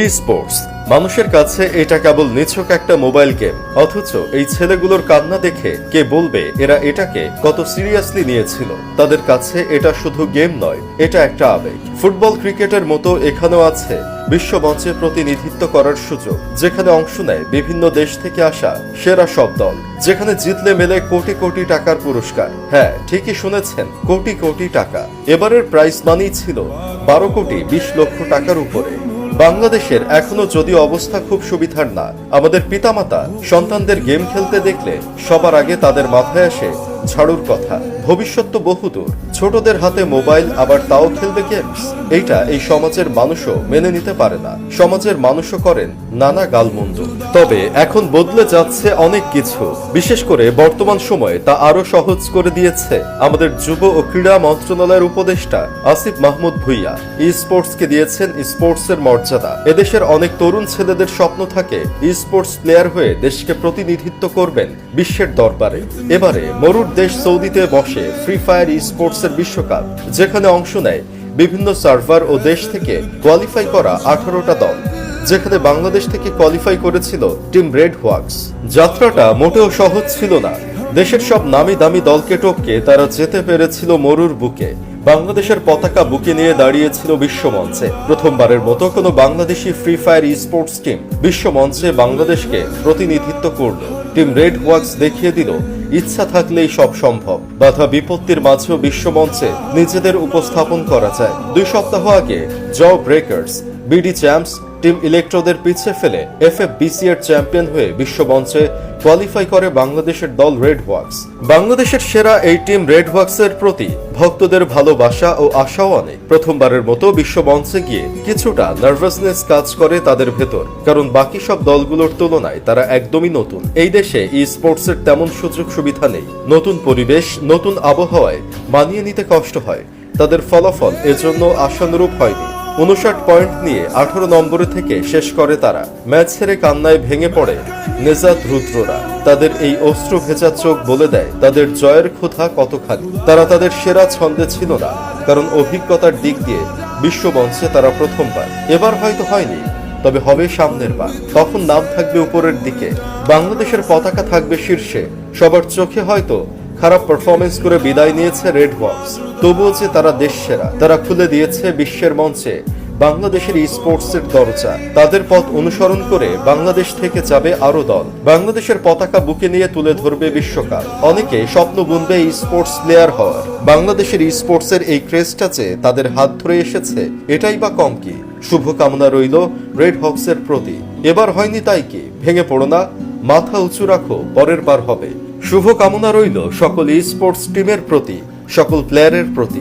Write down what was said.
ই sports মানুষের কাছে এটা কেবল নিছক একটা মোবাইল গেম, অথচ এই ছেলেগুলোর কান্না দেখে কে বলবে এরা এটাকে কত সিরিয়াসলি নিয়েছিল। তাদের কাছে এটা শুধু গেম নয়, এটা একটা আবেগ। ফুটবল ক্রিকেটের মতো এখানেও আছে বিশ্বমঞ্চে প্রতিনিধিত্ব করার সুযোগ, যেখানে অংশ নেয় বিভিন্ন দেশ থেকে আসা সেরা সব দল, যেখানে জিতলে মেলে কোটি কোটি টাকার পুরস্কার। হ্যাঁ ঠিকই শুনেছেন, কোটি কোটি টাকা। এবারের প্রাইস মানি ছিল বারো কোটি বিশ লক্ষ টাকার উপরে। বাংলাদেশের এখনও যদিও অবস্থা খুব সুবিধার না, আমাদের পিতামাতা সন্তানদের গেম খেলতে দেখলে সবার আগে তাদের মাথায় আসে ঝাড়ুর কথা। ভবিষ্যৎ তো বহুদূর ছোটদের হাতে মোবাইল, আবার তাও খেলবে গেমস। এইটা এই সমাজের মানুষও মেনে নিতে পারে না। সমাজের মানুষও করেন নানা গালমন্দ। তবে এখন বদলে যাচ্ছে অনেক কিছু। বিশেষ করে বর্তমান সময়ে তা আরও সহজ করে দিয়েছে আমাদের যুব ও ক্রীড়া মন্ত্রণালয়ের উপদেষ্টা আসিফ মাহমুদ ভুইয়া। ই স্পোর্টসকে দিয়েছেন স্পোর্টস এর মর্যাদা। এদেশের অনেক তরুণ ছেলেদের স্বপ্ন থাকে ই স্পোর্টস প্লেয়ার হয়ে দেশকে প্রতিনিধিত্ব করবেন বিশ্বের দরবারে। এবারে মরুর দেশ সৌদিতে বসে ফ্রি ফায়ার ই স্পোর্টস এর বিশ্বকাপ, যেখানে অংশ নেয় বিভিন্ন সার্ভার ও দেশ থেকে কোয়ালিফাই করা আঠারোটা দল, যেখানে বাংলাদেশ থেকে কোয়ালিফাই করেছিল টিম রেড হোয়াক্স যাত্রাটা মোটেও সহজ ছিল না। দেশের সব নামি দামি দলকে টপকে তারা যেতে পেরেছিল মরুর বুকে। বাংলাদেশের পতাকা বুকে নিয়ে দাঁড়িয়েছিল বিশ্বমঞ্চে। প্রথমবারের মতো কোনো Bangladeshi Free Fire sports team বিশ্বমঞ্চে বাংলাদেশকে প্রতিনিধিত্ব করল। টিম রেড ওয়াক্স দেখিয়ে দিল ইচ্ছা থাকলেই সব সম্ভব। বাধা বিপত্তির মাঝেও বিশ্বমঞ্চে নিজেদের উপস্থাপন করা যায়। দুই সপ্তাহ আগে jaw breakers B D champs team ইলেকট্রোদের পিছিয়ে ফেলে এফ এফ বিসি এর চ্যাম্পিয়ন হয়ে বিশ্বমঞ্চে কোয়ালিফাই করে বাংলাদেশের দল রেড ওয়াক্স। বাংলাদেশের সেরা এই টিম রেড ওয়াক্সের প্রতি ভক্তদের ভালোবাসা ও আশাও অনেক। প্রথমবারের মতো বিশ্বমঞ্চে গিয়ে কিছুটা নার্ভাসনেস কাজ করে তাদের ভেতর, কারণ বাকি সব দলগুলোর তুলনায় তারা একদমই নতুন। এই দেশে ই স্পোর্টস এর তেমন সুযোগ সুবিধা নেই। নতুন পরিবেশ, নতুন আবহাওয়ায় মানিয়ে নিতে কষ্ট হয়। তাদের ফলাফল এজন্য আশানুরূপ হয়নি। উনষাট পয়েন্ট নিয়ে আঠারো নম্বরে থেকে শেষ করে তারা। ম্যাচ হেরে কান্নায় ভেঙে পড়ে নেজাত রুদ্ররা। তাদের এই অস্ত্র ভেজা চোখ বলে দেয়, তাদের জয়ের ক্ষুধা কতখানি? তারা তাদের সেরা ছন্দে ছিল না, কারণ অভিজ্ঞতার দিক দিয়ে বিশ্বমঞ্চে তারা প্রথমবার। এবার হয়তো হয়নি, তবে হবে সামনের বার। তখন নাম থাকবে উপরের দিকে। বাংলাদেশের পতাকা থাকবে শীর্ষে। সবার চোখে হয়তো খারাপ পারফরমেন্স করে বিদায় নিয়েছে রেড বক্স তবুও যে তারা দেশ সেরা তারা খুলে দিয়েছে বিশ্বের মঞ্চে বাংলাদেশের স্পোর্টস এর দরজা। তাদের পথ অনুসরণ করে বাংলাদেশ থেকে যাবে আরও দল। বাংলাদেশের পতাকা বুকে নিয়ে তুলে ধরবে বিশ্বকাপ। অনেকে স্বপ্ন বুনবে স্পোর্টস প্লেয়ার হওয়ার। বাংলাদেশের স্পোর্টস এর এই ক্রেজটা যে তাদের হাত ধরে এসেছে, এটাই বা কম কি? শুভকামনা রইল রেড হক্সের প্রতি। এবার হয়নি তাই কি? ভেঙে পড়ো না, মাথা উঁচু রাখো, পরের বার হবে। শুভকামনা রইল সকল স্পোর্টস টিমের প্রতি। সকল প্লেয়ারের প্রতি।